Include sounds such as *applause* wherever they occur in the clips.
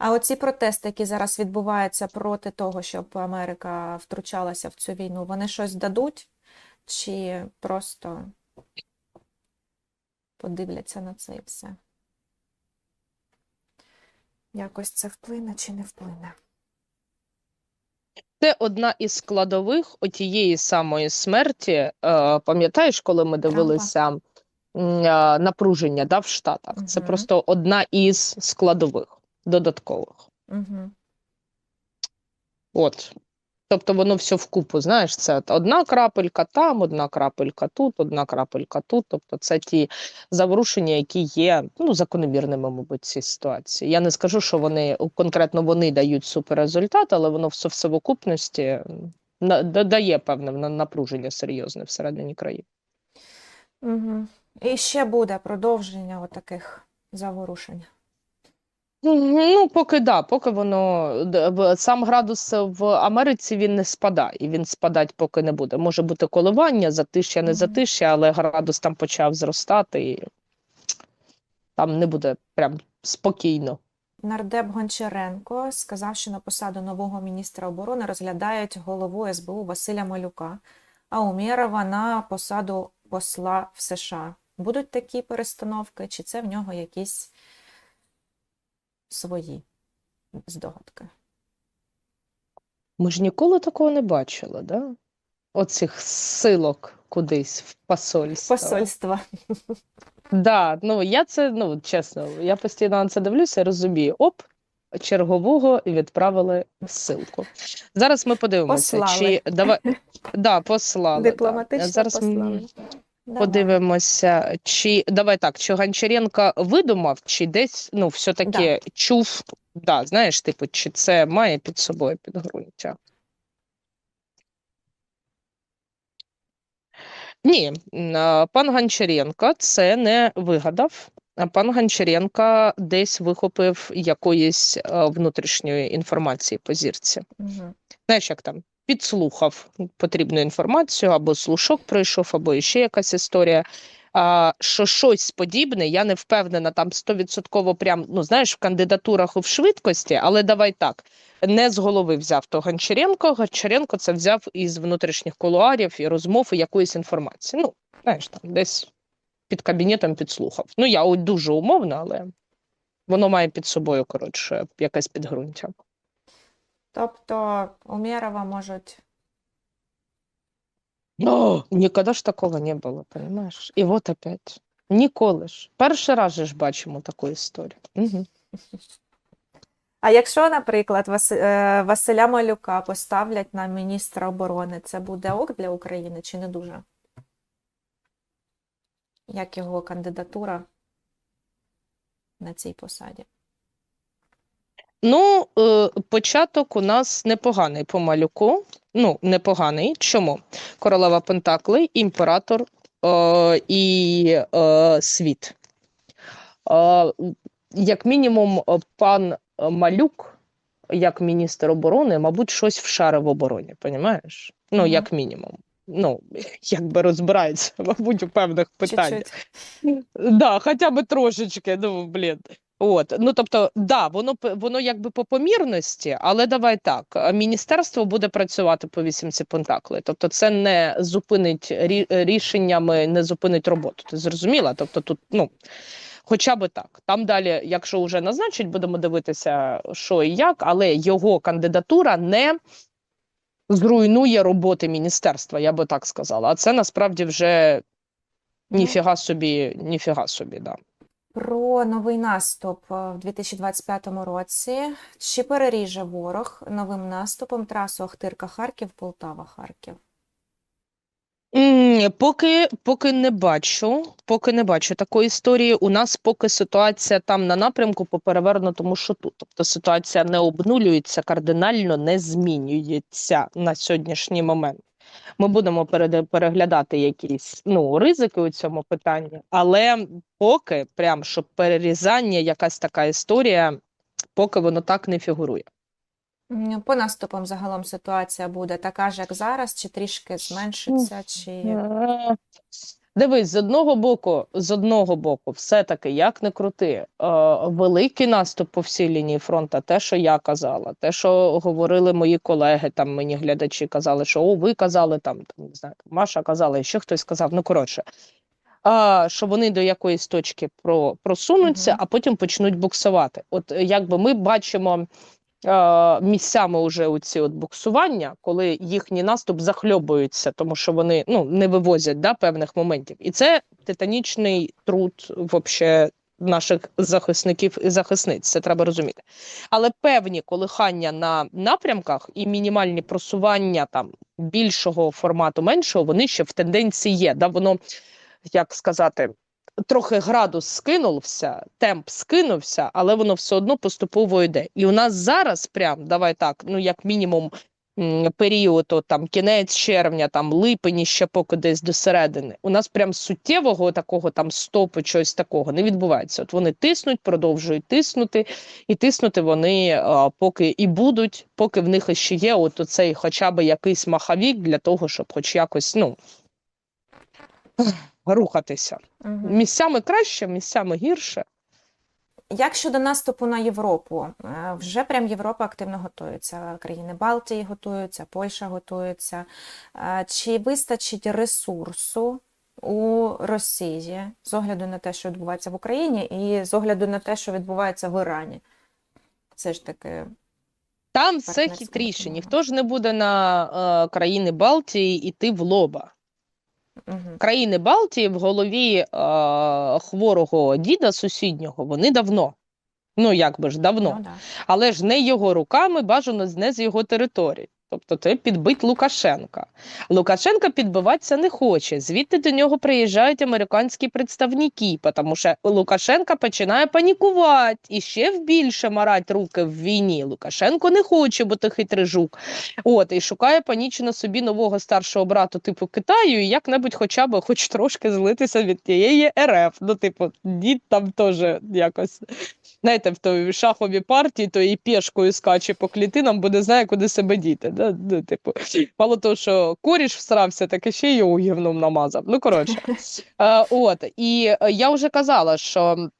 А оці протести, які зараз відбуваються проти того, щоб Америка втручалася в цю війну, вони щось дадуть? Чи просто подивляться на це і все? Якось це вплине чи не вплине? Це одна із складових отієї самої смерті. Е, пам'ятаєш, коли ми дивилися е, напруження да, в Штатах? Це просто одна із складових додаткових. Угу. От. Тобто воно все вкупу, знаєш, це одна крапелька там, одна крапелька тут, одна крапелька тут. Тобто це ті заворушення, які є ну, закономірними, мабуть, цій ситуації. Я не скажу, що вони конкретно вони дають суперрезультат, але воно все в совокупності дає певне напруження серйозне всередині країни. Угу. І ще буде продовження отаких заворушень. Ну, поки да, поки воно сам градус в Америці він не спадає, і він спадати поки не буде. Може бути коливання, затишя, не затишя, але градус там почав зростати, і там не буде прям спокійно. Нардеп Гончаренко сказав, що на посаду нового міністра оборони розглядають голову СБУ Василя Малюка, а Умєрова на посаду посла в США. Будуть такі перестановки, чи це в нього якісь свої здогадки? Ми ж ніколи такого не бачили, да? Оцих силок кудись в посольство. Посольства. Да, ну я це, ну чесно, я постійно на це дивлюся, розумію. Оп, чергового відправили ссылку. Зараз ми подивимося, Послали. чи давай да, послали. *laughs* да. Дипломатично Зараз м, послали. Давай. подивимося, чи давай так, чи Гончаренко видумав, чи десь ну все-таки чув. Да, знаєш, типу, чи це має під собою підґрунтя? Ні, пан Гончаренко це не вигадав. Пан Гончаренко десь вихопив якоїсь внутрішньої інформації по зірці. Мгм. Знаєш, як там підслухав потрібну інформацію, або слушок пройшов, або ще якась історія. А, що щось подібне, я не впевнена там стовідсотково прям, ну знаєш, в кандидатурах і в швидкості, але давай так. Не з голови взяв то Гончаренко. Гончаренко це взяв із внутрішніх кулуарів і розмов і якоїсь інформації. Ну, знаєш, там десь під кабінетом підслухав. Ну, я дуже умовно, але воно має під собою, коротше, якесь підґрунтя. Тобто Умєрова можуть О, ніколи ж такого не було, понимаєш? І от опять. Ніколи ж. Перший раз же ж бачимо таку історію. Угу. А якщо, наприклад, Вас- е, Василя Малюка поставлять на міністра оборони, це буде ок для України чи не дуже? Як його кандидатура на цій посаді? Ну, е, початок у нас непоганий по малюку. Ну, непоганий. Чому? Королева Пентакли, імператор е, і е, світ. Е, як мінімум, пан Малюк, як міністр оборони, мабуть, щось вшаре в обороні, понімаєш? Ну, Мгм. як мінімум. Ну, *laughs* якби розбирається, *laughs* мабуть, у певних питаннях. Да, хоча б трошечки, ну блін. От, ну тобто, да, воно воно якби по помірності, але давай так. Міністерство буде працювати по вісімці пентаклей. Тобто, це не зупинить рі- рішеннями, не зупинить роботу. Ти зрозуміла? Тобто, тут, ну хоча би так. Там далі, якщо вже назначить, будемо дивитися, що і як, але його кандидатура не зруйнує роботи міністерства, я би так сказала. А це насправді вже Ну, ніфіга собі, ніфіга собі, да. Про новий наступ е, в 2025 році. Чи переріже ворог новим наступом трасу Охтирка-Харків, Полтава-Харків? Поки, поки не бачу, поки не бачу такої історії. У нас поки ситуація там на напрямку по перевернутому шоту. Тобто ситуація не обнулюється, кардинально не змінюється на сьогоднішній момент. Ми будемо переглядати якісь ну, ризики у цьому питанні, але поки прям щоб перерізання, якась така історія, поки воно так не фігурує. По наступам загалом ситуація буде така ж, як зараз, чи трішки зменшиться, чи Дивись, з одного боку, з одного боку, все-таки, як не крути, е, великий наступ по всій лінії фронту, те, що я казала, те, що говорили мої колеги, там мені глядачі казали, що о, ви казали, там, там не знаю, Маша казала, і ще хтось сказав, ну коротше, а, що вони до якоїсь точки про, просунуться, Мгм. а потім почнуть буксувати. От якби ми бачимо е, місцями уже оці от буксування, коли їхній наступ захльобується, тому що вони ну, не вивозять да, певних моментів. І це титанічний труд вообще наших захисників і захисниць. Це треба розуміти. Але певні колихання на напрямках і мінімальні просування там більшого формату, меншого, вони ще в тенденції є. Да, воно, як сказати, трохи градус скинувся, темп скинувся, але воно все одно поступово йде. І у нас зараз, прям давай так, ну як мінімум. Період, от, там кінець червня, там липень, ще поки десь до середини. У нас прям суттєвого такого там стопу, чогось такого не відбувається. От вони тиснуть, продовжують тиснути, і тиснути вони а, поки і будуть, поки в них ще є от оцей хоча б якийсь маховік для того, щоб хоч якось ну рухатися. Мгм. Місцями краще, місцями гірше. Як щодо наступу на Європу, Е, вже прям Європа активно готується. Країни Балтії готуються, Польща готується. Е, Чи вистачить ресурсу у Росії з огляду на те, що відбувається в Україні, і з огляду на те, що відбувається в Ірані? Все ж таки, Там все хитріше. Ніхто ж не буде на е, країни Балтії йти в лоба. Угу. Країни Балтії в голові е, хворого діда сусіднього вони давно. Ну, як би ж давно. Ну, да. але ж не його руками, бажано не з його території. Тобто це підбить Лукашенка. Лукашенка підбиватися не хоче. Звідти до нього приїжджають американські представники, тому що Лукашенка починає панікувати і ще більше марать руки в війні. Лукашенко не хоче бути хитрий жук. От і шукає панічно собі нового старшого брата, типу Китаю, і як-небудь хоча б хоч трошки злитися від тієї РФ. Ну, типу, дід там теж якось знаєте, в той шаховій партії, то і пішкою скаче по клітинам, бо не знає, куди себе діти. Да? Ну, типу, мало того, що коріш всрався, так і ще його гівном намазав. Ну, коротше. *laughs* Е, от, і я вже казала, що.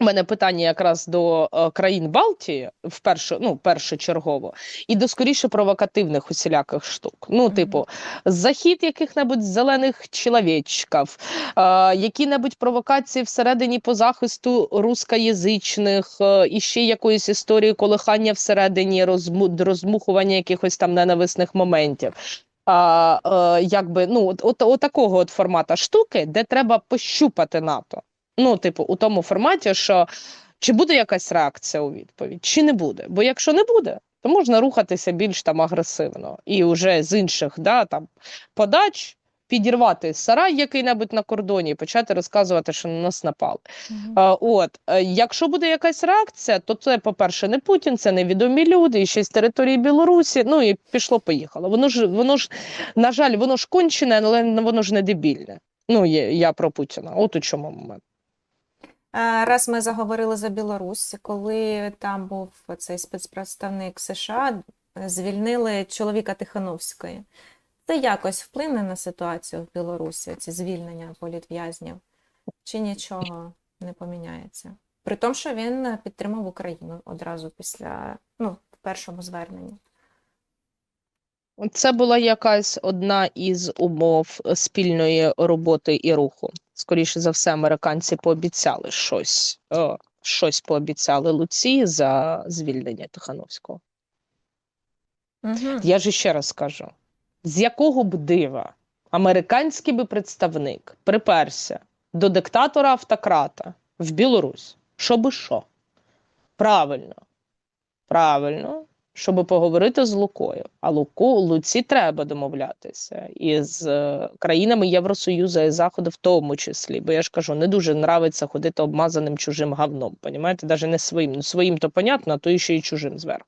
У мене питання якраз до е, країн Балтії в першу, ну, першочергово, і до скоріше провокативних усіляких штук. Ну, типу, захід яких-небудь зелених чоловічків, е, які-небудь провокації всередині по захисту рускоязичних, е, і ще якоїсь історії колихання всередині, розму, розмухування якихось там ненависних моментів. А, е, якби, ну, от, от, от такого от формата штуки, де треба пощупати НАТО. Ну, типу, у тому форматі, що чи буде якась реакція у відповідь, чи не буде. Бо якщо не буде, то можна рухатися більш там агресивно і вже з інших да, там, подач підірвати сарай який-небудь на кордоні і почати розказувати, що на нас напали. Мгм. А, от, е, якщо буде якась реакція, то це, по-перше, не Путін, це невідомі люди, і ще з території Білорусі. Ну і пішло-поїхало. Воно ж, воно ж, на жаль, воно ж кончене, але воно ж не дебільне. Ну, є, я про Путіна. От у чому момент. Е, Раз ми заговорили за Білорусь, коли там був цей спецпредставник США, звільнили чоловіка Тихановської. Це якось вплине на ситуацію в Білорусі, ці звільнення політв'язнів, чи нічого не поміняється? При тому, що він підтримав Україну одразу після, ну, в першому зверненні. Це була якась одна із умов е, спільної роботи і руху. Скоріше за все, американці пообіцяли щось, е, щось пообіцяли Луці за звільнення Тихановського. Угу. Я ж ще раз скажу: з якого б дива американський би представник приперся до диктатора автократа в Білорусь, щоби що? Правильно, правильно, щоб поговорити з Лукою. А Луку Луці треба домовлятися із е, країнами Євросоюзу і Заходу, в тому числі. Бо я ж кажу, не дуже нравиться ходити обмазаним чужим говном. Понімаєте, навіть не своїм. Ну, своїм то понятно, а то ще й чужим зверху.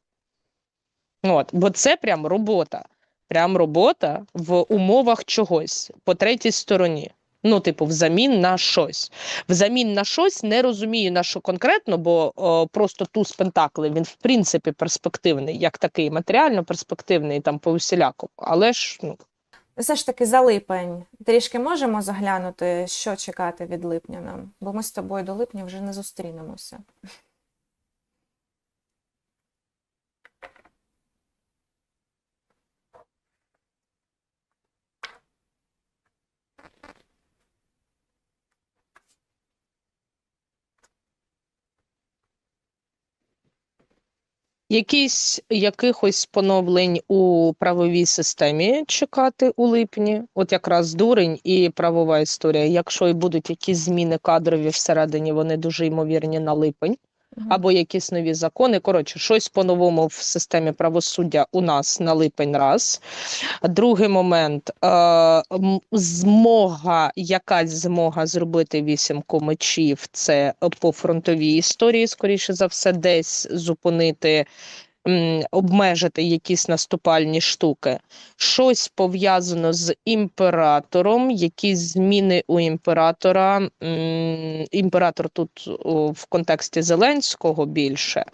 От, бо це прям робота. Прям робота в умовах чогось по третій стороні. Ну, типу, взамін на щось. Взамін на щось не розумію на що конкретно, бо о, просто туз пентакли він в принципі перспективний, як такий матеріально перспективний там по усілякому. Але ж ну Все ж таки за липень. Трішки можемо заглянути, що чекати від липня нам, бо ми з тобою до липня вже не зустрінемося. Якісь якихось поновлень у правовій системі чекати у липні, от якраз дурень і правова історія. Якщо і будуть якісь зміни кадрові всередині, вони дуже ймовірні на липень. Або якісь нові закони. Коротше, щось по-новому в системі правосуддя у нас на липень раз. Другий момент е, змога, якась змога зробити вісімку мечів. Це по фронтовій історії, скоріше за все, десь зупинити. Обмежити якісь наступальні штуки, щось пов'язано з імператором, якісь зміни у імператора. Імператор тут в контексті Зеленського більше,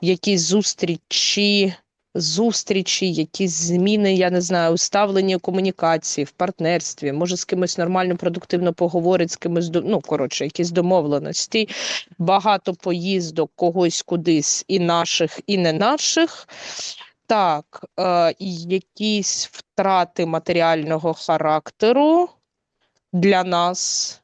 якісь зустрічі, зустрічі, якісь зміни, я не знаю, у ставленні комунікації, в партнерстві, може з кимось нормально, продуктивно поговорить, з кимось, ну, коротше, якісь домовленості, багато поїздок когось кудись, і наших, і не наших. Так, е, якісь втрати матеріального характеру для нас.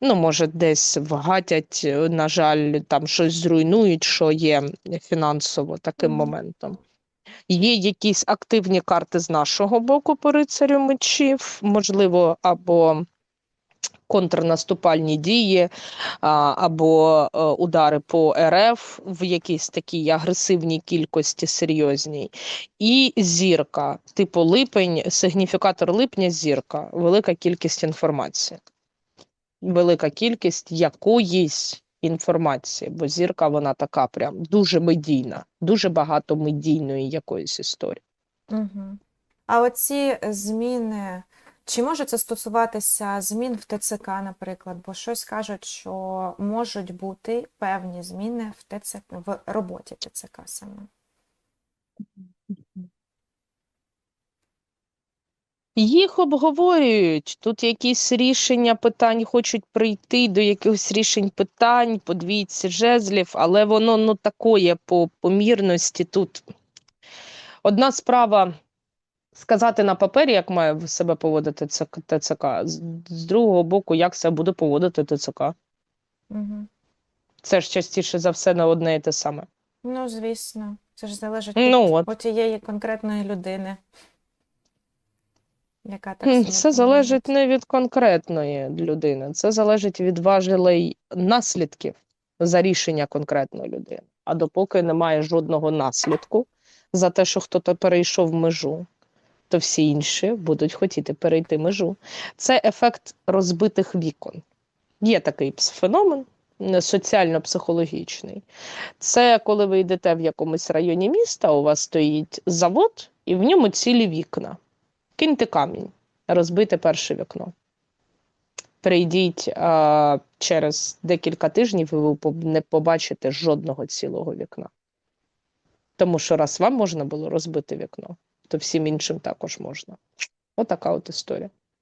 Ну, може, десь вгатять, на жаль, там щось зруйнують, що є фінансово таким моментом. Є якісь активні карти з нашого боку по рицарю мечів, можливо, або контрнаступальні дії, або е, удари по РФ в якійсь такій агресивній кількості серйозній. І зірка, типу липень, сигніфікатор липня зірка, велика кількість інформації. Велика кількість якоїсь інформації, бо зірка вона така прям дуже медійна, дуже багато медійної якоїсь історії. Угу. А оці зміни, чи може це стосуватися змін в ТЦК, наприклад? Бо щось кажуть, що можуть бути певні зміни в ТЦК, в роботі ТЦК саме. Їх обговорюють. Тут якісь рішення питань хочуть прийти до якихось рішень питань по двійці жезлів, але воно ну такое по помірності. Тут одна справа сказати на папері, як має себе поводити ТЦК, з, другого боку, як себе буде поводити ТЦК. Угу. Це ж частіше за все не одне і те саме. Ну, звісно, це ж залежить Ну, від от тієї конкретної людини, яка так Це залежить не від конкретної людини, це залежить від важелей наслідків за рішення конкретної людини. А допоки немає жодного наслідку за те, що хтось перейшов межу, то всі інші будуть хотіти перейти межу. Це ефект розбитих вікон. Є такий феномен соціально-психологічний. Це коли ви йдете в якомусь районі міста, у вас стоїть завод, і в ньому цілі вікна. Киньте камінь, розбите перше вікно. Прийдіть а, через декілька тижнів, і ви не побачите жодного цілого вікна. Тому що раз вам можна було розбити вікно, то всім іншим також можна. Отака от історія.